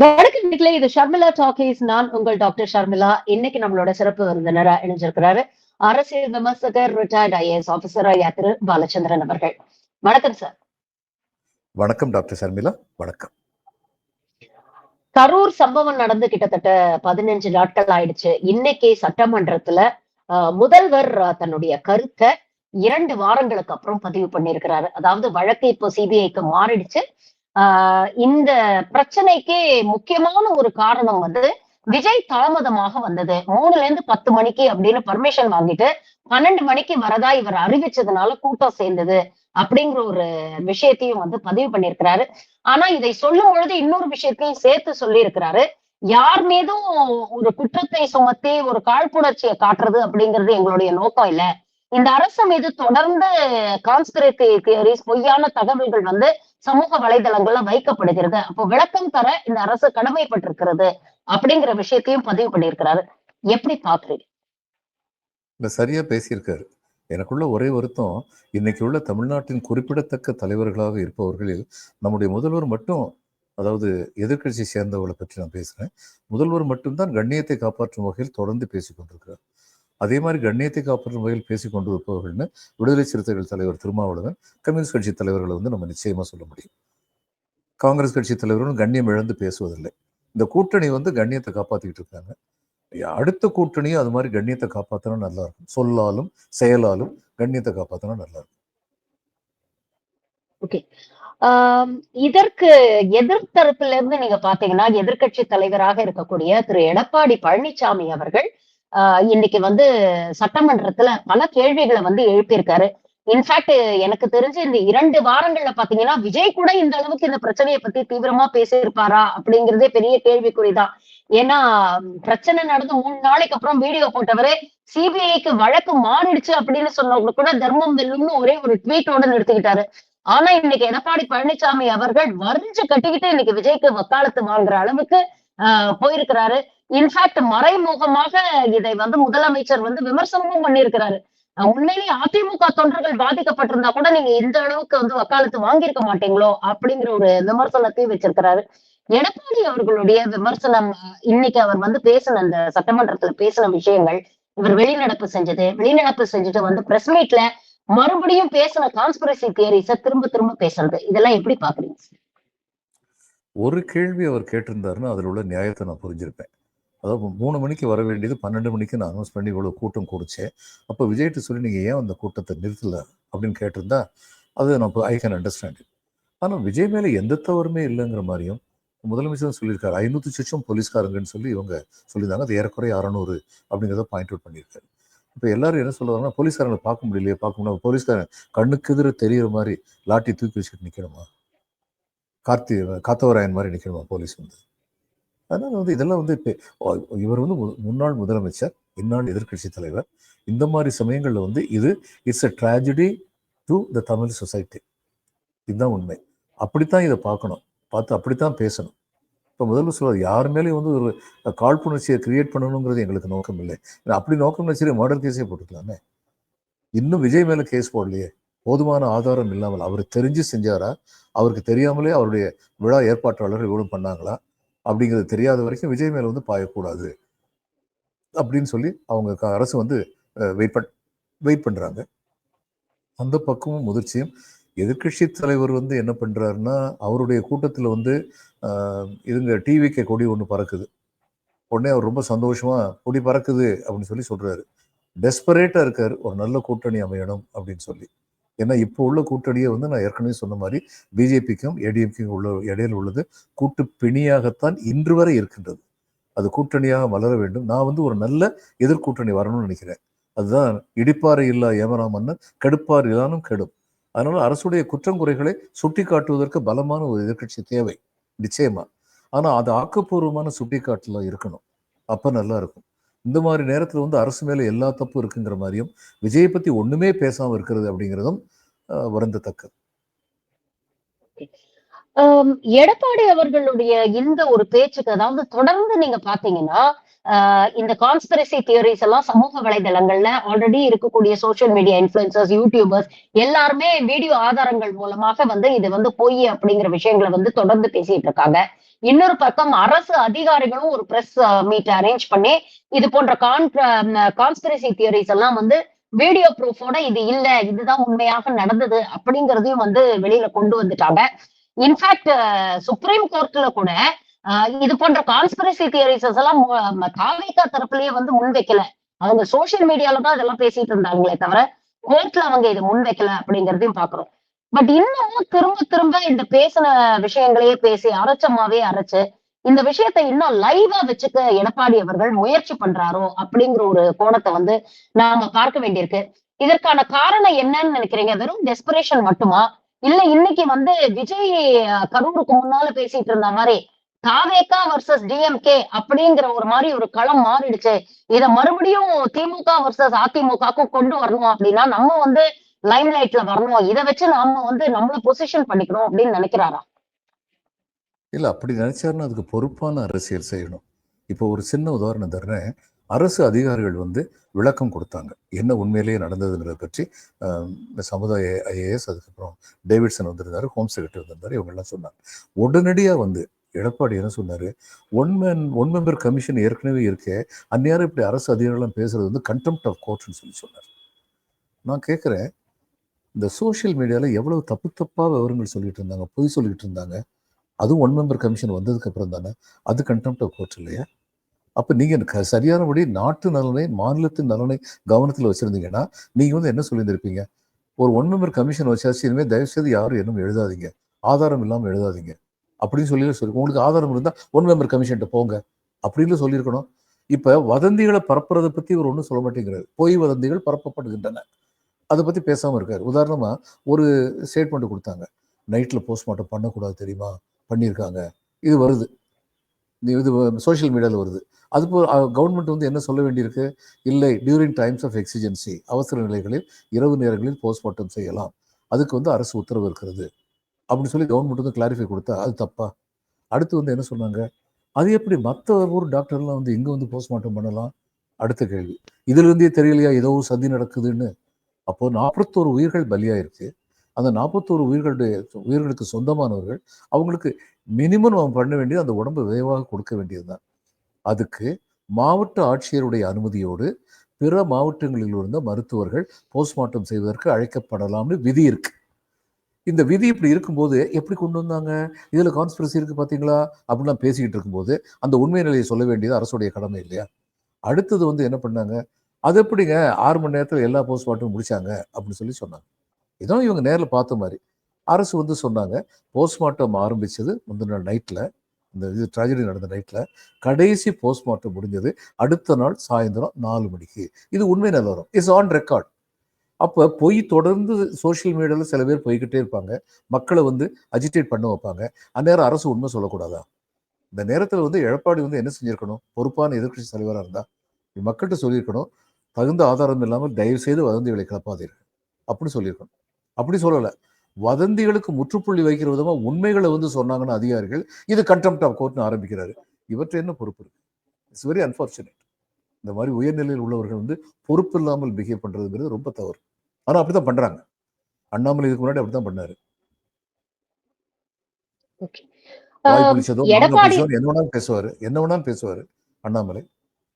வணக்கம் வீட்ல இது ஷர்மிளா டாக்கீஸ். நான் உங்கள் டாக்டர் ஷர்மிளா. இன்னைக்கு நம்மளோட சிறப்பு விருந்தினரா இணைஞ்சிருக்கிறாரு. அரசியல் விமர்சகர் ரிட்டையர்ட் ஐஏஎஸ் ஆபீசரா திரு பாலச்சந்திரன் அவர்கள். வணக்கம் சார் வணக்கம் டாக்டர் ஷர்மிளா. வணக்கம். கரூர் சம்பவம் நடந்து கிட்டத்தட்ட பதினஞ்சு நாட்கள் ஆயிடுச்சு. இன்னைக்கு சட்டமன்றத்துல முதல்வர் தன்னுடைய கருத்தை இரண்டு வாரங்களுக்கு அப்புறம் பதிவு பண்ணியிருக்கிறாரு. அதாவது வழக்கு இப்போ சிபிஐக்கு மாறிடுச்சு. ஆஹ், இந்த பிரச்சனைக்கு முக்கியமான ஒரு காரணம் வந்து விஜய் தாமதமாக வந்தது. மூணுல இருந்து பத்து மணிக்கு அப்படின்னு பர்மிஷன் வாங்கிட்டு பன்னெண்டு மணிக்கு வரதா இவர் அறிவிச்சதுனால கூட்டம் சேர்ந்தது அப்படிங்கிற ஒரு விஷயத்தையும் வந்து பதிவு பண்ணியிருக்கிறாரு. ஆனா இதை சொல்லும் பொழுது இன்னொரு விஷயத்தையும் சேர்த்து சொல்லி இருக்கிறாரு யார் மீதும் ஒரு குற்றத்தை சுமத்தி ஒரு காழ்ப்புணர்ச்சியை காட்டுறது அப்படிங்கிறது எங்களுடைய நோக்கம் இல்ல. இந்த அரசு மீது தொடர்ந்து கான்ஸ்பிரசி தியரிஸ் பொய்யான தகவல்கள் வந்து சமூக வலைதளங்கள்ல வைக்கப்படுகிறது. அப்போ விளக்கம் தர இந்த அரசு கடமைப்பட்டிருக்கிறது அப்படிங்கிற விஷயத்தையும் பதிவு பண்ணியிருக்கிறாரு. எப்படி பாக்குறீங்க? இல்ல சரியா பேசியிருக்காரு. எனக்குள்ள ஒரே வருத்தம் இன்னைக்கு உள்ள தமிழ்நாட்டின் குறிப்பிடத்தக்க தலைவர்களாக இருப்பவர்களில் நம்முடைய முதல்வர் மட்டும் அதாவது எதிர்க்கட்சி சேர்ந்தவர்களை பற்றி நான் பேசுறேன். முதல்வர் மட்டும்தான் கண்ணியத்தை காப்பாற்றும் வகையில் தொடர்ந்து பேசிக்கொண்டிருக்கிறார். அதே மாதிரி கண்ணியத்தை காப்பாற்றும் வகையில் பேசி கொண்டு இருப்பவர்கள்னு விடுதலை சிறுத்தைகள் தலைவர் திருமாவளவன் கம்யூனிஸ்ட் கட்சி தலைவர்களை வந்து நம்ம நிச்சயமா சொல்ல முடியும். காங்கிரஸ் கட்சி தலைவர்களும் கண்ணியம் இழந்து பேசுவதில்லை. இந்த கூட்டணி வந்து கண்ணியத்தை காப்பாற்றிக்கிட்டு இருக்காங்க. அடுத்த கூட்டணியும் அது மாதிரி கண்ணியத்தை காப்பாற்றினா நல்லா இருக்கும். சொல்லாலும் செயலாலும் கண்ணியத்தை காப்பாற்றினா நல்லா இருக்கும். ஆஹ் இதற்கு எதிர்த்தரப்புல இருந்து நீங்க பாத்தீங்கன்னா எதிர்க்கட்சி தலைவராக இருக்கக்கூடிய திரு எடப்பாடி பழனிசாமி அவர்கள் இன்னைக்கு வந்து சட்டமன்றத்துல பல கேள்விகளை வந்து எழுப்பியிருக்காரு. இன்ஃபேக்ட் எனக்கு தெரிஞ்சு இந்த இரண்டு வாரங்கள்ல பாத்தீங்கன்னா விஜய் கூட இந்த அளவுக்கு இந்த பிரச்சனையை பத்தி தீவிரமா பேசியிருப்பாரா அப்படிங்கிறதே பெரிய கேள்விக்குறிதான். ஏன்னா பிரச்சனை நடந்து மூணு நாளைக்கு அப்புறம் வீடியோ போட்டவரே சிபிஐக்கு வழக்கு மாறிடுச்சு அப்படின்னு சொன்னவங்க கூட தர்மம் வெல்லும்னு ஒரே ஒரு ட்வீட்டோட நிறுத்திக்கிட்டாரு. ஆனா இன்னைக்கு எடப்பாடி பழனிசாமி அவர்கள் வரிஞ்சு கட்டிக்கிட்டு இன்னைக்கு விஜய்க்கு வக்காலத்து வாங்குற அளவுக்கு ஆஹ் போயிருக்கிறாரு. இன்ஃபேக்ட் மறைமுகமாக இதை வந்து முதலமைச்சர் வந்து விமர்சனமும் பண்ணியிருக்கிறாரு. உண்மையிலேயே அதிமுக தொண்டர்கள் பாதிக்கப்பட்டிருந்தா கூட நீங்க இந்த அளவுக்கு வந்து வக்காலத்து வாங்கியிருக்க மாட்டீங்களோ அப்படிங்கிற ஒரு விமர்சனத்தையும் வச்சிருக்கிறாரு. எடப்பாடி அவர்களுடைய விமர்சனம் இன்னைக்கு அவர் வந்து பேசின அந்த சட்டமன்றத்துல பேசின விஷயங்கள் இவர் வெளிநடப்பு செஞ்சது வெளிநடப்பு செஞ்சுட்டு வந்து பிரஸ் மீட்ல மறுபடியும் பேசின கான்ஸ்பிரசி தியரிஸ திரும்ப திரும்ப பேசுறது. இதெல்லாம் எப்படி பாக்குறீங்க? ஒரு கேள்வி அவர் கேட்டிருந்தாருன்னா அதில் உள்ள நியாயத்தை நான் புரிஞ்சிருப்பேன். அதாவது மூணு மணிக்கு வர வேண்டியது பன்னெண்டு மணிக்கு நான் அனௌன்ஸ் பண்ணி இவ்வளோ கூட்டம் கூடிச்சேன் அப்போ விஜய்ட்டு சொல்லி நீங்கள் ஏன் அந்த கூட்டத்தை நிறுத்தலை? அப்படின்னு கேட்டிருந்தா அது நான் இப்போ ஐ கேன் அண்டர்ஸ்டாண்ட் ஆனால் விஜய் மேலே எந்த தவறுமே இல்லைங்கிற மாதிரியும் முதலமைச்சர் சொல்லியிருக்காரு. ஐநூற்றி சொச்சம் போலீஸ்காரங்கன்னு சொல்லி இவங்க சொல்லியிருந்தாங்க. அது ஏறக்குறைய அறநூறு அப்படிங்கிறத பாயிண்ட் அவுட் பண்ணியிருக்காரு. இப்போ எல்லாரும் என்ன சொல்லுவாங்கன்னா போலீஸ்காரங்களை பார்க்க முடியலையே பார்க்க முடியாது போலீஸ்காரன் கண்ணுக்கு எதிர தெரியிற மாதிரி லாட்டி தூக்கி வச்சுட்டு நிற்கணுமா கார்த்தி காத்தவராயன் மாதிரி நிற்கணுமா போலீஸ் வந்து? அதனால் வந்து இதெல்லாம் வந்து இப்போ இவர் வந்து மு- முன்னாள் முதலமைச்சர் இந்நாள் எதிர்க்கட்சி தலைவர். இந்த மாதிரி சமயங்களில் வந்து இது it's a tragedy to the Tamil society இதுதான் உண்மை. அப்படித்தான் இதை பார்க்கணும். பார்த்து அப்படித்தான் பேசணும். இப்போ முதல்ல சொல்லுவார் யார் மேலேயும் வந்து ஒரு காழ்ப்புணர்ச்சியை கிரியேட் பண்ணணுங்கிறது எங்களுக்கு நோக்கம் இல்லை. ஏன்னா அப்படி நோக்கம் வச்சு மர்டர் கேஸே போட்டுக்கலாமே? இன்னும் விஜய் மேலே கேஸ் போடலையே? போதுமான ஆதாரம் இல்லாமல் அவர் தெரிஞ்சு செஞ்சாரா? அவருக்கு தெரியாமலே அவருடைய விழா ஏற்பாட்டாளர்கள் இவ்வளவு பண்ணாங்களா? அப்படிங்கிறது தெரியாத வரைக்கும் விஜய் மேல வந்து பாயக்கூடாது அப்படின்னு சொல்லி அவங்க க- அரசு வந்து வெயிட் பண் வெயிட் பண்றாங்க. அந்த பக்கமும் முதிர்ச்சியும். எதிர்க்கட்சி தலைவர் வந்து என்ன பண்றாருன்னா அவருடைய கூட்டத்தில் வந்து இதுங்க டிவிக்கு கொடி ஒன்று பறக்குது. உடனே அவர் ரொம்ப சந்தோஷமா கொடி பறக்குது அப்படின்னு சொல்லி சொல்றாரு. டெஸ்பரேட்டா இருக்காரு. ஒரு நல்ல கூட்டணி அமையணும் அப்படின்னு சொல்லி. ஏன்னா இப்போ உள்ள கூட்டணியை வந்து நான் ஏற்கனவே சொன்ன மாதிரி பிஜேபிக்கும் ஏடிஎம்கும் உள்ள இடையில் உள்ளது கூட்டு பிணியாகத்தான் இன்று வரை இருக்கின்றது. அது கூட்டணியாக வளர வேண்டும். நான் வந்து ஒரு நல்ல எதிர்கூட்டணி வரணும்னு நினைக்கிறேன். அதுதான் இடிப்பாறை இல்லா ஏமராமன்னு கெடுப்பார் இல்லானும் கெடும். அதனால அரசுடைய குற்றம் குறைகளை சுட்டி காட்டுவதற்கு பலமான ஒரு எதிர்க்கட்சி தேவை நிச்சயமா. ஆனால் அது ஆக்கப்பூர்வமான சுட்டிக்காட்டுல இருக்கணும். அப்போ நல்லா இருக்கும். இந்த மாதிரி நேரத்தில் வந்து அரசு மேல எல்லா தப்பும் இருக்குங்கிற மாதிரியும் விஜயை பத்தி ஒண்ணுமே பேசாமல் இருக்கிறது அப்படிங்கிறதும் வருந்தத்தக்கது. எடப்பாடி அவர்களுடைய இந்த ஒரு பேச்சுக்கு அதாவது தொடர்ந்து நீங்க பாத்தீங்கன்னா இந்த கான்ஸ்பிரசி தியரிஸ் எல்லாம் சமூக வலைதளங்கள்ல ஆல்ரெடி இருக்கக்கூடிய சோஷியல் மீடியா இன்ஃபுளுசர்ஸ் யூடியூபர்ஸ் எல்லாருமே வீடியோ ஆதாரங்கள் மூலமாக வந்து இது வந்து பொய் அப்படிங்கிற விஷயங்களை வந்து தொடர்ந்து பேசிட்டு இருக்காங்க. இன்னொரு பக்கம் அரசு அதிகாரிகளும் ஒரு பிரஸ் மீட் அரேஞ்ச் பண்ணி இது போன்ற கான் கான்ஸ்பிரசி தியரிஸ் எல்லாம் வந்து வீடியோ ப்ரூஃபோட இது இல்ல இதுதான் உண்மையாக நடந்தது அப்படிங்கறதையும் வந்து வெளியில கொண்டு வந்துட்டாங்க. இன்ஃபேக்ட் சுப்ரீம் கோர்ட்ல கூட இது போன்ற கான்ஸ்பிரசி தியரிசஸ் எல்லாம் காவிகா தரப்புலயே வந்து முன்வைக்கல. அவங்க சோசியல் மீடியால தான் இதெல்லாம் பேசிட்டு இருந்தாங்களே தவிர கோர்ட்ல அவங்க இதை முன்வைக்கல அப்படிங்கறதையும் பாக்குறோம் பட் இன்னமும் திரும்ப திரும்ப இந்த பேசின விஷயங்களையே பேசி அரைச்சமாவே அரைச்சு இந்த விஷயத்தை இன்னும் லைவா வச்சுக்க எடப்பாடி அவர்கள் முயற்சி பண்றாரோ அப்படிங்கிற ஒரு கோணத்தை வந்து நாம பார்க்க வேண்டியிருக்கு. இதற்கான காரணம் என்னன்னு நினைக்கிறீங்க? வெறும் டெஸ்பிரேஷன் மட்டுமா? இல்ல இன்னைக்கு வந்து விஜய் கரூருக்கு முன்னால பேசிட்டு இருந்த மாதிரி காவேகா வர்சஸ் டிஎம்கே அப்படிங்கிற ஒரு மாதிரி ஒரு களம் மாறிடுச்சு. இத மறுபடியும் திமுக வர்சஸ் அதிமுகக்கும் கொண்டு வரணும் அப்படின்னா நம்ம வந்து லைம் லைட்ல வரணும். இதை வச்சு நாம வந்து நம்மள பொசிஷன் பண்ணிக்கணும் அப்படின்னு நினைக்கிறாரா? இல்ல அப்படி நினைச்சாருன்னா அதுக்கு பொறுப்பான அரசியல் செய்யணும். இப்போ ஒரு சின்ன உதாரணம் தர்றேன். அரசு அதிகாரிகள் வந்து விளக்கம் கொடுத்தாங்க. என்ன உண்மையிலேயே நடந்ததுங்கிறத பற்றி ஆஹ், இந்த சமுதாய ஐஏஎஸ் அதுக்கப்புறம் டேவிட்சன் வந்திருந்தாரு ஹோம் செக்ரட்டரி வந்திருந்தாரு இவங்கெல்லாம் சொன்னாங்க. உடனடியா வந்து எடப்பாடி என்ன சொன்னார் one man one member commission ஏற்கனவே இருக்கே அந்நேரம் இப்படி அரசு அதிகாரிகளும் பேசுறது வந்து கண்டெம்ட் ஆஃப் கோர்ட்னு சொல்லி சொன்னார். நான் கேட்குறேன் இந்த சோஷியல் மீடியாவில் எவ்வளவு தப்பு தப்பாக விவரங்கள் சொல்லிட்டு இருந்தாங்க பொய் சொல்லிட்டு இருந்தாங்க அதுவும் ஒன் மெம்பர் கமிஷன் வந்ததுக்கு அப்புறம் தானே அது கண்டெம்ட் ஆஃப் கோர்ட் இல்லையா? அப்போ நீங்கள் க- சரியானபடி நாட்டு நலனை மாநிலத்தின் நலனை கவனத்தில் வச்சுருந்தீங்கன்னா நீங்கள் வந்து என்ன சொல்லியிருந்திருப்பீங்க? ஒரு ஒன் மெம்பர் கமிஷன் வச்சாச்சு இனிமேல் தயவு செய்து யாரும் இன்னும் எழுதாதீங்க ஆதாரம் இல்லாமல் எழுதாதீங்க. அப்படின்னு சொல்லி சொல்லி உங்களுக்கு ஆதாரம் இருந்தால் ஒன் மெம்பர் கமிஷன்ட்ட போங்க. அப்படின்னு சொல்லியிருக்கணும். இப்போ வதந்திகளை பரப்புறதை பற்றி இவர் ஒன்றும் சொல்ல மாட்டேங்கிறாரு. பொய் வதந்திகள் பரப்பப்படுகின்றன. அதை பற்றி பேசாமல் இருக்கார். உதாரணமாக ஒரு ஸ்டேட்மெண்ட் கொடுத்தாங்க. நைட்டில் போஸ்ட்மார்ட்டம் பண்ணக்கூடாது தெரியுமா? பண்ணியிருக்காங்க. இது வருது. இது சோஷியல் மீடியாவில் வருது. அது போ கவர்மெண்ட் வந்து என்ன சொல்ல வேண்டியிருக்கு? இல்லை டியூரிங் டைம்ஸ் ஆஃப் எக்ஸிஜென்சி அவசர நிலைகளில் இரவு நேரங்களில் போஸ்ட்மார்ட்டம் செய்யலாம். அதுக்கு வந்து அரசு உத்தரவு இருக்கிறது. அப்படின்னு சொல்லி கவர்மெண்ட் வந்து கிளாரிஃபை கொடுத்தா அது தப்பா? அடுத்து வந்து என்ன சொன்னாங்க? அது எப்படி மற்ற ஊர் டாக்டர்லாம் வந்து இங்கே வந்து போஸ்ட்மார்ட்டம் பண்ணலாம்? அடுத்த கேள்வி. இதுல இருந்தே தெரியலையா? ஏதோ சந்தி சதி நடக்குதுன்னு. அப்போது நாற்பத்தோரு உயிர்கள் பலியாயிருக்கு. அந்த நாற்பத்தோரு உயிர்களுடைய உயிர்களுக்கு சொந்தமானவர்கள் அவங்களுக்கு மினிமம் அவன் பண்ண வேண்டியது அந்த உடம்பு விரைவாக கொடுக்க வேண்டியதுதான். அதுக்கு மாவட்ட ஆட்சியருடைய அனுமதியோடு பிற மாவட்டங்களில் இருந்த மருத்துவர்கள் போஸ்ட்மார்ட்டம் செய்வதற்கு அழைக்கப்படலாம்னு விதி இருக்குது இந்த விதி இப்படி இருக்கும்போது எப்படி கொண்டு வந்தாங்க? இதில் கான்ஸ்பிரசி இருக்குது பார்த்தீங்களா? அப்படிலாம் பேசிக்கிட்டு இருக்கும்போது அந்த உண்மை நிலையை சொல்ல வேண்டியது அரசுடைய கடமை இல்லையா? அடுத்தது வந்து என்ன பண்ணாங்க? அது எப்படிங்க? ஆறு மணி நேரத்தில் எல்லா போஸ்ட் மார்ட்டும் முடிச்சாங்க அப்படின்னு சொல்லி சொன்னாங்க. இதான் இவங்க நேரில் பார்த்த மாதிரி. அரசு வந்து சொன்னாங்க போஸ்ட்மார்ட்டம் ஆரம்பித்தது முந்தின நாள் நைட்டில் இந்த இது ட்ராஜடி நடந்த நைட்டில் கடைசி போஸ்ட்மார்ட்டம் முடிஞ்சது அடுத்த நாள் சாயந்தரம் நாலு மணிக்கு. இது உண்மை நிலவரம். இஸ் ஆன் ரெக்கார்ட் அப்போ பொய் தொடர்ந்து சோஷியல் மீடியாவில் சில பேர் போய்கிட்டே இருப்பாங்க. மக்களை வந்து அஜிடேட் பண்ண வைப்பாங்க. அந்நேரம் அரசு உண்மை சொல்லக்கூடாதா? இந்த நேரத்தில் வந்து எடப்பாடி வந்து என்ன செஞ்சிருக்கணும்? பொறுப்பான எதிர்க்கட்சி தலைவராக இருந்தால் மக்கள்கிட்ட சொல்லியிருக்கணும். தகுந்த ஆதாரம் இல்லாமல் தயவு செய்து வதந்திகளை கிளப்பாதீர்கள் அப்படின்னு சொல்லியிருக்கணும். அப்படி சொல்லலை. வதந்திகளுக்கு முற்றுப்புள்ளி வைக்கிற விதமாக உண்மைகளை வந்து சொன்னாங்கன்னா அதிகாரிகள் இது கண்டெம்ட் ஆஃப் கோர்ட்னு ஆரம்பிக்கிறாரு. இவற்றை என்ன பொறுப்பு இருக்கு? இட்ஸ் வெரி அன்ஃபார்ச்சுனேட் இந்த மாதிரி உயர்நிலையில் உள்ளவர்கள் வந்து பொறுப்பு இல்லாமல் பிஹேவ் பண்றதுங்கிறது ரொம்ப தவறு. ஆனா அப்படித்தான் பண்றாங்க. அண்ணாமலை இதுக்கு முன்னாடி பண்ணாரு. மாங்க எடப்பாடி பிடிச்சதோ என்ன வேணாலும் பேசுவாரு என்ன வேணாலும் பேசுவாரு அண்ணாமலை.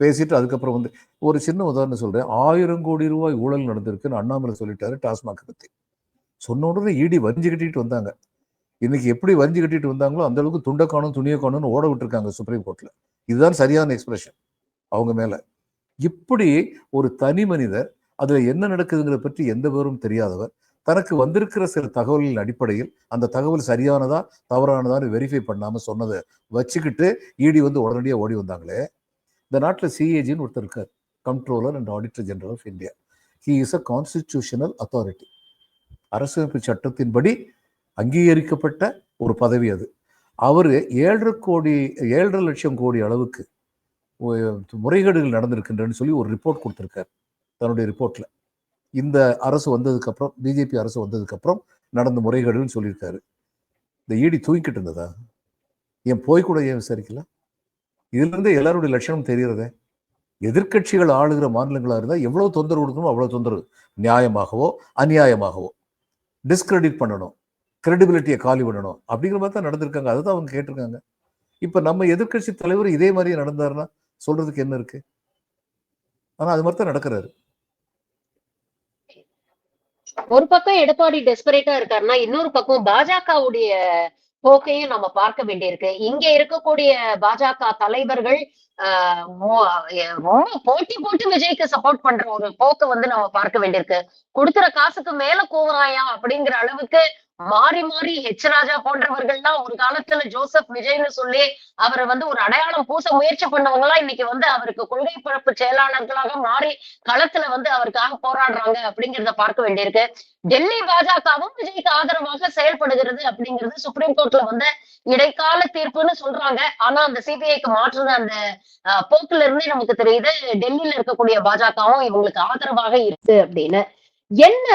பேசிட்டு அதுக்கப்புறம் வந்து ஒரு சின்ன உதாரணம் சொல்றேன். ஆயிரம் கோடி ரூபாய் ஊழல் நடந்திருக்குன்னு அண்ணாமலை சொல்லிட்டாரு டாஸ்மாக் பத்தி. சொன்ன உடனே இடி வரிஞ்சு கட்டிட்டு வந்தாங்க. இன்னைக்கு எப்படி வரிஞ்சு கட்டிட்டு வந்தாங்களோ அந்த அளவுக்கு துண்டை காணும் துணியை காணும்னு ஓட விட்டுருக்காங்க சுப்ரீம் கோர்ட்ல. இதுதான் சரியான எக்ஸ்பிரஷன் அவங்க மேல. இப்படி ஒரு தனி மனிதர் அதில் என்ன நடக்குதுங்கிறத பற்றி எந்த பேரும் தெரியாதவர் தனக்கு வந்திருக்கிற சில தகவல்களின் அடிப்படையில் அந்த தகவல் சரியானதா தவறானதான்னு வெரிஃபை பண்ணாமல் சொன்னதை வச்சுக்கிட்டு இடி வந்து உடனடியாக ஓடி வந்தாங்களே. இந்த நாட்டில் சிஏஜின்னு ஒருத்தர் இருக்கார் controller and auditor general of India he is a constitutional authority அரசமைப்பு சட்டத்தின்படி அங்கீகரிக்கப்பட்ட ஒரு பதவி அது. அவர் ஏழரை கோடி ஏழரை லட்சம் கோடி அளவுக்கு முறைகேடுகள் நடந்திருக்கின்றன்னு சொல்லி ஒரு ரிப்போர்ட் கொடுத்திருக்கார் தன்னுடைய ரிப்போர்ட்ல இந்த அரசு வந்ததுக்கு அப்புறம் பிஜேபி அரசு வந்ததுக்கு அப்புறம் நடந்த முறைகேடுன்னு சொல்லியிருக்காரு. இந்த ஈடி தூங்கிக்கிட்டு இருந்ததா? ஏன் போய் கூட ஏன் விசாரிக்கல? இதுல இருந்து எல்லாருடைய லட்சணம் தெரியறதே எதிர்க்கட்சிகள் ஆளுகிற மாநிலங்களா இருந்தால் எவ்வளவு தொந்தரவு கொடுக்கணுமோ அவ்வளவு தொந்தரவு. நியாயமாகவோ அநியாயமாகவோ. டிஸ்கிரெடிட் பண்ணணும். கிரெடிபிலிட்டியை காலி பண்ணணும். அப்படிங்கிற மாதிரி தான் நடந்திருக்காங்க. அதுதான் அவங்க கேட்டிருக்காங்க. இப்போ நம்ம எதிர்க்கட்சி தலைவர் இதே மாதிரி நடந்தாருன்னா சொல்றதுக்கு என்ன இருக்கு? ஆனா அது மாதிரி தான் நடக்கிறாரு. ஒரு பக்கம் எடப்பாடி டெஸ்பரேட்டா இருக்காருன்னா இன்னொரு பக்கம் பாஜகவுடைய போக்கையும் நம்ம பார்க்க வேண்டியிருக்கு. இங்க இருக்கக்கூடிய பாஜக தலைவர்கள் ஆஹ் போட்டி போட்டு விஜய்க்கு சப்போர்ட் பண்ற ஒரு போக்கை வந்து நம்ம பார்க்க வேண்டியிருக்கு. கொடுக்குற காசுக்கு மேல கூவுறாயா அப்படிங்கிற அளவுக்கு மாறி மாறி ஹெச் ராஜா போன்றவர்கள்லாம் ஒரு காலத்துல ஜோசப் விஜய்னு சொல்லி அவரை வந்து ஒரு அடையாளம் பூச முயற்சி பண்ணவங்க எல்லாம் இன்னைக்கு வந்து அவருக்கு கொள்கை பரப்பு செயலாளர்களாக மாறி களத்துல வந்து அவருக்காக போராடுறாங்க அப்படிங்கிறத பார்க்க வேண்டியிருக்கு. டெல்லி பாஜகவும் விஜய்க்கு ஆதரவாக செயல்படுகிறது அப்படிங்கிறது சுப்ரீம் கோர்ட்ல வந்து இடைக்கால தீர்ப்புன்னு சொல்றாங்க. ஆனா அந்த சிபிஐக்கு மாற்றுன அந்த போக்குல இருந்தே நமக்கு தெரியுது டெல்லியில இருக்கக்கூடிய பாஜகவும் இவங்களுக்கு ஆதரவாக இருக்கு அப்படின்னு. என்ன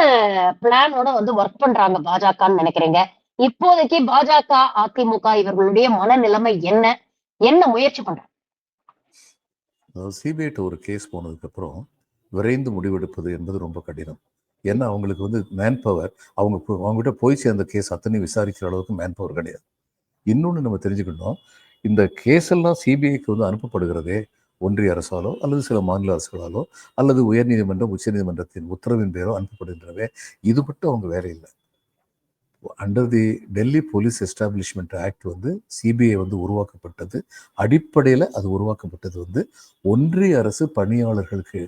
பிளானோட வந்து ஒர்க் பண்றாங்க பாஜகன்னு நினைக்கிறீங்க? இப்போதைக்கு பாஜக அதிமுக இவர்களுடைய மனநிலைமை என்ன? என்ன முயற்சி பண்றாங்க? சிபிஐட்ட ஒரு கேஸ் போனதுக்கு அப்புறம் விரைந்து முடிவெடுப்பது என்பது ரொம்ப கடினம். ஏன்னா அவங்களுக்கு வந்து மேன் பவர் அவங்க அவங்ககிட்ட போய் சேர்ந்த கேஸ் அத்தனை விசாரிக்கிற அளவுக்கு மேன் பவர் கிடையாது. இன்னொன்று நம்ம தெரிஞ்சுக்கணும் இந்த கேஸ் எல்லாம் சிபிஐக்கு வந்து அனுப்பப்படுகிறதே ஒன்றிய அரசாலோ அல்லது சில மாநில அரசுகளாலோ அல்லது உயர்நீதிமன்றம் உச்சநீதிமன்றத்தின் உத்தரவின் பேரோ அனுப்பப்படுகின்றனவே. இது மட்டும் அவங்க வேலை இல்லை. Under the Delhi police establishment act வந்து சிபிஐ வந்து உருவாக்கப்பட்டது. அடிப்படையில் அது உருவாக்கப்பட்டது வந்து ஒன்றிய அரசு பணியாளர்களுக்கு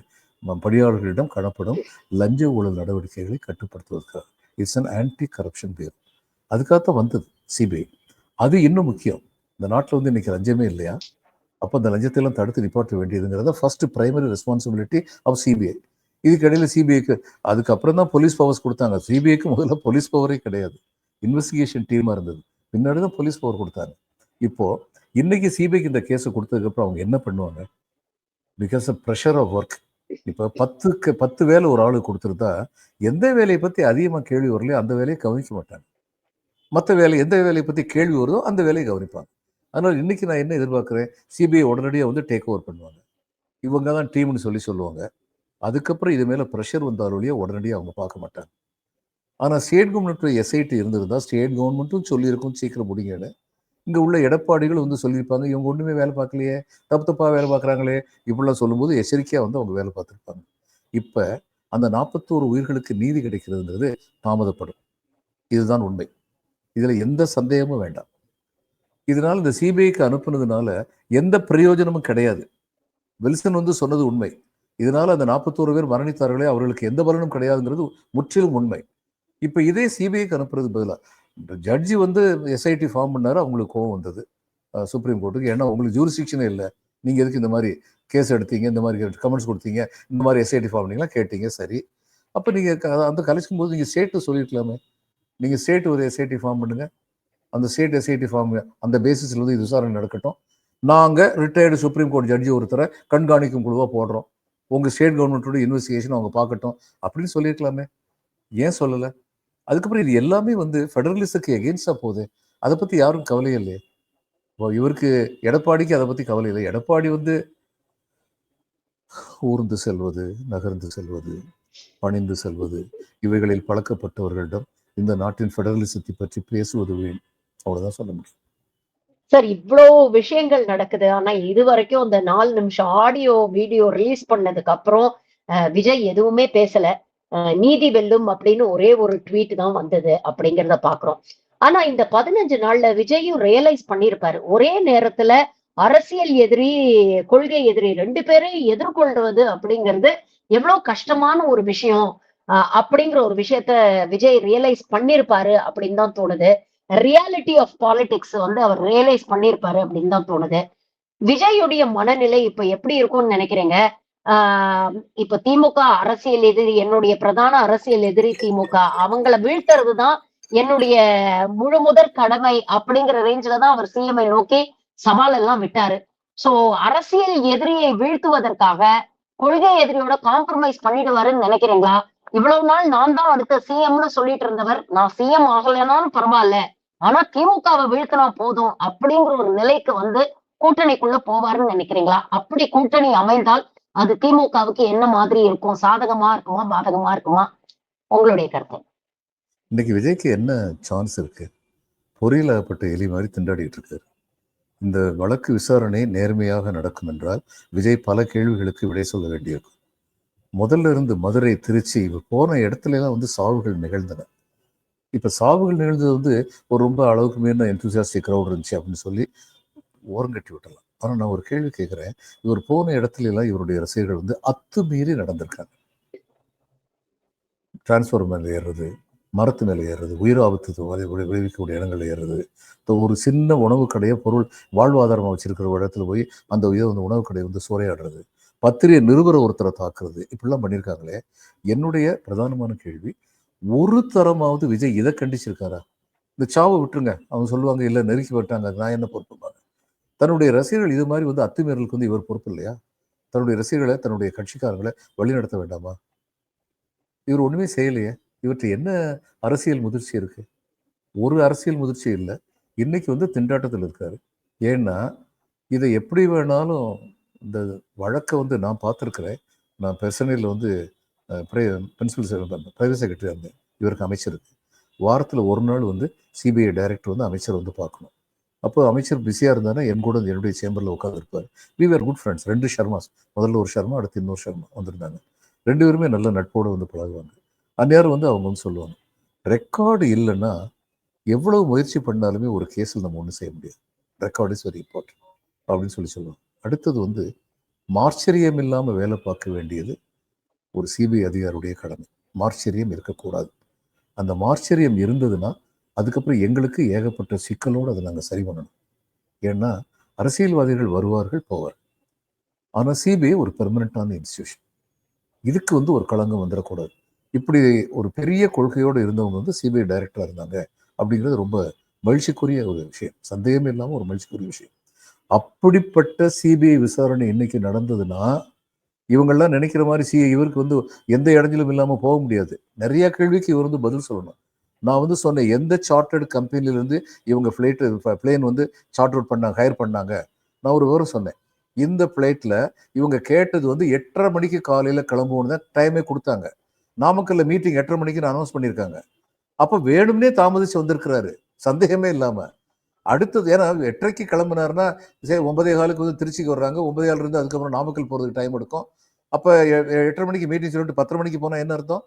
பணியாளர்களிடம் காணப்படும் லஞ்ச ஊழல் நடவடிக்கைகளை கட்டுப்படுத்துவதற்காக. இட்ஸ் அன் ஆன்டி கரப்ஷன் பேர் அதுக்காகத்தான் வந்தது சிபிஐ அது இன்னும் முக்கியம். இந்த நாட்டில் வந்து இன்னைக்கு லஞ்சமே இல்லையா? அப்போ அந்த லஞ்சத்தை எல்லாம் தடுத்து நிப்பாட்ட வேண்டியதுங்கிறத first primary responsibility of CBI இதுக்கு சிபிஐக்கு அதுக்கப்புறம் தான் போலீஸ் பவர்ஸ் கொடுத்தாங்க. சிபிஐக்கு முதல்ல போலீஸ் பவரே கிடையாது. இன்வெஸ்டிகேஷன் டீமாக இருந்தது. பின்னாடி தான் போலீஸ் பவர் கொடுத்தாங்க. இப்போ இன்னைக்கு சிபிஐக்கு இந்த கேஸை கொடுத்ததுக்கப்புறம் அவங்க என்ன பண்ணுவாங்க? Because of pressure of work இப்போ பத்துக்கு பத்து வேலை ஒரு ஆளுக்கு கொடுத்துருந்தா எந்த வேலையை பற்றி அதிகமாக கேள்வி வரலையோ அந்த வேலையை கவனிக்க மாட்டாங்க. மற்ற வேலை எந்த வேலையை பற்றி கேள்வி வருதோ அந்த வேலையை கவனிப்பாங்க. அதனால் இன்றைக்கி நான் என்ன எதிர்பார்க்குறேன்? சிபிஐ உடனடியாக வந்து டேக் ஓவர் பண்ணுவாங்க. இவங்க தான் டீம்னு சொல்லி சொல்லுவாங்க. அதுக்கப்புறம் இது மேலே ப்ரெஷர் வந்தாலொழிய உடனடியாக அவங்க பார்க்க மாட்டாங்க. ஆனால் ஸ்டேட் கவர்மெண்ட் எஸ்ஐடி இருந்திருந்தால் ஸ்டேட் கவர்மெண்ட்டும் சொல்லியிருக்கும் சீக்கிரம் முடிங்கன்னு இங்கே உள்ள எடப்பாடிகள் வந்து சொல்லியிருப்பாங்க இவங்க ஒன்றுமே வேலை பார்க்கலையே. தப்பு தப்பாக வேலை பார்க்குறாங்களே. இப்படிலாம் சொல்லும்போது எச்சரிக்கையாக வந்து அவங்க வேலை பார்த்துருப்பாங்க. இப்போ அந்த நாற்பத்தோரு உயிர்களுக்கு நீதி கிடைக்கிறதுன்றது தாமதப்படும். இதுதான் உண்மை. இதில் எந்த சந்தேகமும் வேண்டாம். இதனால் இந்த சிபிஐக்கு அனுப்புனதுனால எந்த பிரயோஜனமும் கிடையாது. வில்சன் வந்து சொன்னது உண்மை. இதனால் அந்த நாற்பத்தோரு பேர் மரணித்தார்களே அவர்களுக்கு எந்த பலனும் கிடையாதுங்கிறது முற்றிலும் உண்மை. இப்போ இதே சிபிஐக்கு அனுப்புறது பதிலாக ஜட்ஜி வந்து எஸ்ஐடி ஃபார்ம் பண்ணார் அவங்களுக்கு கோவம் வந்தது. சுப்ரீம் கோர்ட்டுக்கு ஏன்னா உங்களுக்கு ஜூரிஸ்டிக்ஷனே இல்லை. நீங்கள் எதுக்கு இந்த மாதிரி கேஸ் எடுத்தீங்க இந்த மாதிரி கமெண்ட்ஸ் கொடுத்தீங்க இந்த மாதிரி எஸ்ஐடி ஃபார்ம் பண்ணிங்களா? கேட்டீங்க சரி. அப்போ நீங்கள் அந்த கலைக்கும் போது நீங்கள் ஸ்டேட்டு சொல்லியிருக்கலாமே நீங்கள் ஸ்டேட் ஒரு எஸ்ஐடி ஃபார்ம் பண்ணுங்கள் அந்த ஸ்டேட் எஸ்ஐடி ஃபார்ம் அந்த பேசிஸில் வந்து இது விசாரணை நடக்கட்டும். நாங்கள் ரிட்டையர்டு சுப்ரீம் கோர்ட் ஜட்ஜி ஒருத்தரை கண்காணிக்கும் குழுவாக போடுறோம். உங்கள் ஸ்டேட் கவர்மெண்ட்டோட இன்வெஸ்டிகேஷன் அவங்க பார்க்கட்டும். அப்படின்னு சொல்லியிருக்கலாமே. ஏன் சொல்லலை? அதுக்கப்புறம் இது எல்லாமே வந்து ஃபெடரலிஸ்டுக்கு எகெயின்ஸ்டாக போகுது. அதை பற்றி யாரும் கவலை இல்லையே. இப்போ இவருக்கு எடப்பாடிக்கு அதை பற்றி கவலை இல்லை. எடப்பாடி வந்து ஊர்ந்து செல்வது நகர்ந்து செல்வது பணிந்து செல்வது இவைகளில் பழக்கப்பட்டவர்களிடம் இந்த நாட்டின் ஃபெடரலிசத்தை பற்றி பேசுவது வீண் அவ்வளவுதான் சொல்ல முடியும். சார் இவ்வளவு விஷயங்கள் நடக்குது. ஆனா இது வரைக்கும் இந்த நாலு நிமிஷம் ஆடியோ வீடியோ ரிலீஸ் பண்ணதுக்கு அப்புறம் விஜய் எதுவுமே பேசல. நீதி வெல்லும் அப்படின்னு ஒரே ஒரு ட்வீட் தான் வந்தது அப்படிங்கிறத பாக்குறோம். ஆனா இந்த பதினஞ்சு நாள்ல விஜயும் ரியலைஸ் பண்ணிருப்பாரு. ஒரே நேரத்துல அரசியல் எதிரி கொள்கை எதிரி ரெண்டு பேரையும் எதிர்கொள்வது அப்படிங்கிறது எவ்வளவு கஷ்டமான ஒரு விஷயம். அப்படிங்கிற ஒரு விஷயத்த விஜய் ரியலைஸ் பண்ணிருப்பாரு அப்படின்னு தான் தோணுது. ரியாலிட்டி ஆஃப் பாலிடிக்ஸ் வந்து அவர் ரியலைஸ் பண்ணியிருப்பாரு அப்படின்னு தான் தோணுது. விஜயுடைய மனநிலை இப்ப எப்படி இருக்கும்னு நினைக்கிறீங்க? ஆஹ் இப்ப திமுக அரசியல் எதிரி என்னுடைய பிரதான அரசியல் எதிரி திமுக அவங்கள வீழ்த்துறது தான் என்னுடைய முழு முதற் கடமை அப்படிங்கிற ரேஞ்சில தான் அவர் சிஎம்ஐ நோக்கி சவால் எல்லாம் விட்டாரு. சோ அரசியல் எதிரியை வீழ்த்துவதற்காக கொள்கை எதிரியோட காம்ப்ரமைஸ் பண்ணிடுவாருன்னு நினைக்கிறீங்களா? இவ்வளவு நாள் நான் தான் அடுத்த சிஎம்னு சொல்லிட்டு இருந்தவர். நான் சிஎம் ஆகலைனாலும் பரவாயில்ல. ஆனா திமுகவை வீழ்த்தினா போதும் அப்படிங்கிற ஒரு நிலைக்கு வந்து கூட்டணிக்குள்ள போவாருன்னு நினைக்கிறீங்களா? அப்படி கூட்டணி அமைந்தால் அது திமுகவுக்கு என்ன மாதிரி இருக்கும்? சாதகமா இருக்குமா? பாதகமா இருக்குமா? உங்களுடைய கருத்து. இன்னைக்கு விஜய்க்கு என்ன சான்ஸ் இருக்கு? பொரியலாகப்பட்ட எலி மாதிரி திண்டாடிட்டு இருக்காரு. இந்த வழக்கு விசாரணை நேர்மையாக நடக்கும் என்றால் விஜய் பல கேள்விகளுக்கு விடை சொல்ல வேண்டியிருக்கும். முதல்ல இருந்து மதுரை திருச்சி இவர் போன இடத்துல எல்லாம் வந்து சாவுகள் நிகழ்ந்தன. இப்போ சாவுகள் நிகழ்ந்தது வந்து ஒரு ரொம்ப அளவுக்கு மீறின என்தூசியாஸ்டிக் க்ரௌட் இருந்துச்சு அப்படின்னு சொல்லி ஓரங்கட்டி விட்டலாம் ஆனால் நான் ஒரு கேள்வி கேட்குறேன் இவர் போன இடத்துல எல்லாம் இவருடைய ரசிகர்கள் வந்து அத்துமீறி நடந்திருக்காங்க. டிரான்ஸ்ஃபார்மர் மேலே ஏறுறது மரத்து மேலே ஏறுறது உயிர் ஆபத்து விளைவிக்கக்கூடிய இடங்கள்ல ஏறுறது. இப்போ ஒரு சின்ன உணவு கடையை பொருள் வாழ்வாதாரமாக வச்சிருக்கிற ஒரு இடத்துல போய் அந்த உயர் அந்த உணவு கடையை வந்து சூறையாடுறது. பத்திரிகை நிருபர ஒருத்தரை தாக்குறது. இப்படிலாம் பண்ணியிருக்காங்களே. என்னுடைய பிரதானமான கேள்வி ஒரு தரமாவது விஜய் இதை கண்டிச்சிருக்காரா? இந்த சாவை விட்டுருங்க. அவங்க சொல்லுவாங்க இல்லை நெருக்கி விட்டாங்க நான் என்ன பொறுப்புப்பாங்க தன்னுடைய ரசிகர்கள் இது மாதிரி வந்து அத்துமீறலுக்கு வந்து இவர் பொறுப்பு இல்லையா? தன்னுடைய ரசிகர்களை தன்னுடைய கட்சிக்காரர்களை வழிநடத்த வேண்டாமா? இவர் ஒன்றுமே செய்யலையே. இவற்றை என்ன அரசியல் முதிர்ச்சி இருக்கு? ஒரு அரசியல் முதிர்ச்சி இல்லை. இன்னைக்கு வந்து திண்டாட்டத்தில் இருக்காரு. ஏன்னா இதை எப்படி வேணாலும் இந்த வழக்கை வந்து நான் பார்த்துருக்குறேன். நான் பெர்சனில் வந்து பிரின்சிபல் பிரைவேட் செக்ரட்டரி இருந்தேன் இவருக்கு அமைச்சருக்கு. வாரத்தில் ஒரு நாள் வந்து சிபிஐ டைரக்டர் வந்து அமைச்சர் வந்து பார்க்கணும். அப்போ அமைச்சர் பிஸியாக இருந்தாருன்னா என் கூட என்னுடைய சேம்பரில் உட்காந்துருப்பார் வி வேர் குட் ஃப்ரெண்ட்ஸ் ரெண்டு ஷர்மாஸ். முதல்ல ஒரு ஷர்மா அடுத்து இன்னொரு ஷர்மா வந்திருந்தாங்க. ரெண்டு பேருமே நல்ல நட்போடு வந்து பழகுவாங்க. அந்நேரம் வந்து அவங்க வந்து சொல்லுவாங்க ரெக்கார்டு இல்லைன்னா எவ்வளவு முயற்சி பண்ணாலுமே ஒரு கேஸில் நம்ம ஒன்றும் செய்ய முடியாது. ரெக்கார்டு இஸ் வெரி இம்பார்ட்டன்ட் அப்படின்னு சொல்லி சொல்லுவாங்க. அடுத்தது வந்து மார்ச்சரியம் இல்லாமல் வேலை பார்க்க வேண்டியது ஒரு சிபிஐ அதிகாரியுடைய கடமை. மார்ச்சரியம் இருக்கக்கூடாது. அந்த மார்ச்சரியம் இருந்ததுன்னா அதுக்கப்புறம் எங்களுக்கு ஏகப்பட்ட சிக்கலோடு அதை நாங்கள் சரி பண்ணணும். ஏன்னா அரசியல்வாதிகள் வருவார்கள் போவார்கள் ஆனால் சிபிஐ ஒரு பெர்மனண்டான இன்ஸ்டியூஷன் இதுக்கு வந்து ஒரு களங்கம் வந்துடக்கூடாது. இப்படி ஒரு பெரிய கொள்கையோடு இருந்தவங்க வந்து சிபிஐ டைரக்டராக இருந்தாங்க அப்படிங்கிறது ரொம்ப மகிழ்ச்சிக்குரிய ஒரு விஷயம். சந்தேகமே இல்லாமல் ஒரு மகிழ்ச்சிக்குரிய விஷயம். அப்படிப்பட்ட சிபிஐ விசாரணை இன்னைக்கு நடந்ததுன்னா இவங்கெல்லாம் நினைக்கிற மாதிரி சி இவருக்கு வந்து எந்த இடைஞ்சலும் இல்லாமல் போக முடியாது. நிறைய கேள்விக்கு இவர் வந்து பதில் சொல்லணும். நான் வந்து சொன்னேன் எந்த சார்ட்டர்டு கம்பெனிலேருந்து இவங்க ஃப்ளைட்டு பிளேன் வந்து சார்ட் அவுட் பண்ணாங்க ஹையர் பண்ணாங்க? நான் ஒரு விவரம் சொன்னேன். இந்த ஃப்ளைட்டில் இவங்க கேட்டது வந்து எட்டரை மணிக்கு காலையில் கிளம்புவோன்னு தான் டைமே கொடுத்தாங்க. நாமக்கல்ல மீட்டிங் எட்டரை மணிக்கு அனௌன்ஸ் பண்ணியிருக்காங்க. அப்போ வேணும்னே தாமதிச்சு வந்திருக்கிறாரு. சந்தேகமே இல்லாமல் அடுத்தது ஏன்னா எட்டரைக்கு கிளம்புனாருன்னா சரி ஒன்பதே காலுக்கு வந்து திருச்சிக்கு வர்றாங்க. ஒன்பதே கால் இருந்து அதுக்கப்புறம் நாமக்கல் போகிறதுக்கு டைம் எடுக்கும். அப்போ எட்டரை மணிக்கு மீட்டிங் சொல்லிட்டு பத்தரை மணிக்கு போனால் என்ன அர்த்தம்?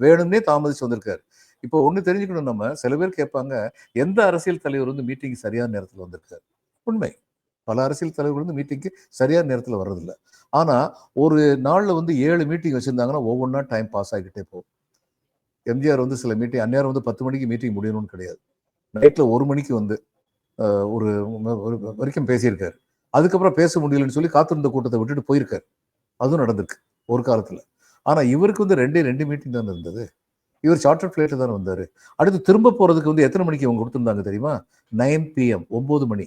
வேணும்னே தாமதிச்சு வந்திருக்காரு. இப்போ ஒன்று தெரிஞ்சுக்கணும் நம்ம. சில பேர் கேட்பாங்க எந்த அரசியல் தலைவர் வந்து மீட்டிங் சரியான நேரத்தில் வந்திருக்காரு? உண்மை. பல அரசியல் தலைவர் வந்து மீட்டிங்க்கு சரியான நேரத்தில் வர்றதில்ல. ஆனால் ஒரு நாளில் வந்து ஏழு மீட்டிங் வச்சுருந்தாங்கன்னா ஒவ்வொன்றா டைம் பாஸ் ஆகிக்கிட்டே போகும். எம்ஜிஆர் வந்து சில மீட்டிங் அந்நேரம் வந்து பத்து மணிக்கு மீட்டிங் முடியணும்னு கிடையாது. நைட்டில் ஒரு மணிக்கு வந்து ஒரு ஒரு வரைக்கும் பேசியிருக்காரு. அதுக்கப்புறம் பேச முடியலன்னு சொல்லி காத்திருந்த கூட்டத்தை விட்டுட்டு போயிருக்காரு. அதுவும் நடந்திருக்கு ஒரு காலத்தில். ஆனால் இவருக்கு வந்து ரெண்டே ரெண்டு மீட்டிங் தானே இருந்தது. இவர் சார்ட்டர் ஃப்ளைட்டில் தானே வந்தார். அடுத்து திரும்ப போகிறதுக்கு வந்து எத்தனை மணிக்கு அவங்க கொடுத்துருந்தாங்க தெரியுமா? நைன் பிஎம் ஒம்பது மணி.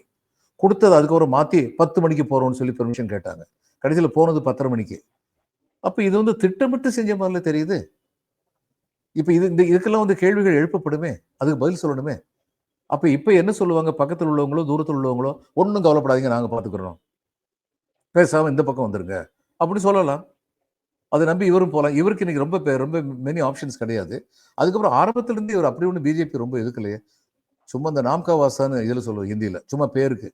கொடுத்தது அதுக்கப்புறம் மாற்றி பத்து மணிக்கு போகிறோம்னு சொல்லி பெர்மிஷன் கேட்டாங்க. கடைசியில் போனது பத்தரை மணிக்கு. அப்போ இது வந்து திட்டமிட்டு செஞ்ச மாதிரில தெரியுது. இப்போ இது இந்த இதுக்கெல்லாம் வந்து கேள்விகள் எழுப்பப்படுமே. அதுக்கு பதில் சொல்லணுமே. அப்போ இப்போ என்ன சொல்லுவாங்க? பக்கத்தில் உள்ளவங்களோ தூரத்தில் உள்ளவங்களோ ஒன்றும் கவலைப்படாதீங்க நாங்கள் பார்த்துக்குறோம் பேசாமல் இந்த பக்கம் வந்துருங்க. அப்படின்னு சொல்லலாம். அதை நம்பி இவரும் போகலாம் இவருக்கு இன்னைக்கு ரொம்ப ரொம்ப மெனி ஆப்ஷன்ஸ் கிடையாது. அதுக்கப்புறம் ஆரம்பத்திலிருந்து இவர் அப்படி ஒன்று பிஜேபி ரொம்ப எதுக்கலையே. சும்மா இந்த நாம்கா வாசான்னு இதில் சொல்லுவோம் ஹிந்தியில். சும்மா பேருக்கு.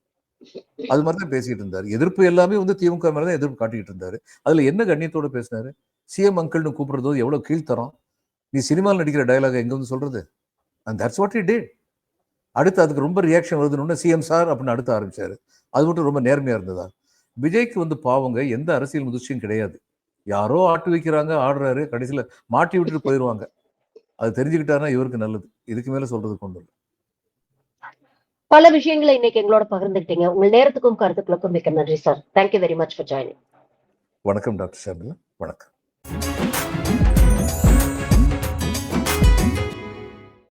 அது மாதிரி தான் பேசிக்கிட்டு இருந்தார். எதிர்ப்பு எல்லாமே வந்து திமுக மேலே தான் எதிர்ப்பு காட்டிக்கிட்டு இருந்தாரு. அதில் என்ன கண்ணியத்தோட பேசினாரு? சிஎம் அங்கிள்னு கூப்பிடுறதோ எவ்வளோ கீழ்த்தரம் நீ சினிமாவில் நடிக்கிற டைலாக எங்கே வந்து சொல்றது? And that's what it date அடுத்து அதுக்கு ரொம்ப ரியாக்ஷன் வருதுன்னு சிஎம் சார் அப்படின்னு அடுத்து ஆரம்பிச்சாரு. அது மட்டும் ரொம்ப நேர்மையா இருந்ததா? விஜய்க்கு வந்து பாவங்க எந்த அரசியல் முதிர்ச்சியும் கிடையாது. யாரோ ஆட்டு வைக்கிறாங்க ஆடுறாரு கடைசியில் மாட்டி விட்டுட்டு போயிடுவாங்க அது தெரிஞ்சுக்கிட்டாருன்னா இவருக்கு நல்லது. இதுக்கு மேல சொல்றது கொண்டு இல்லை. பல விஷயங்களை இன்னைக்கு எங்களோட பகிர்ந்துக்கிட்டீங்க உங்கள் நேரத்துக்கும் கருத்துக்களுக்கும் மிக்க நன்றி sir thank you very much for joining வணக்கம் டாக்டர் ஷாமிலா வணக்கம்.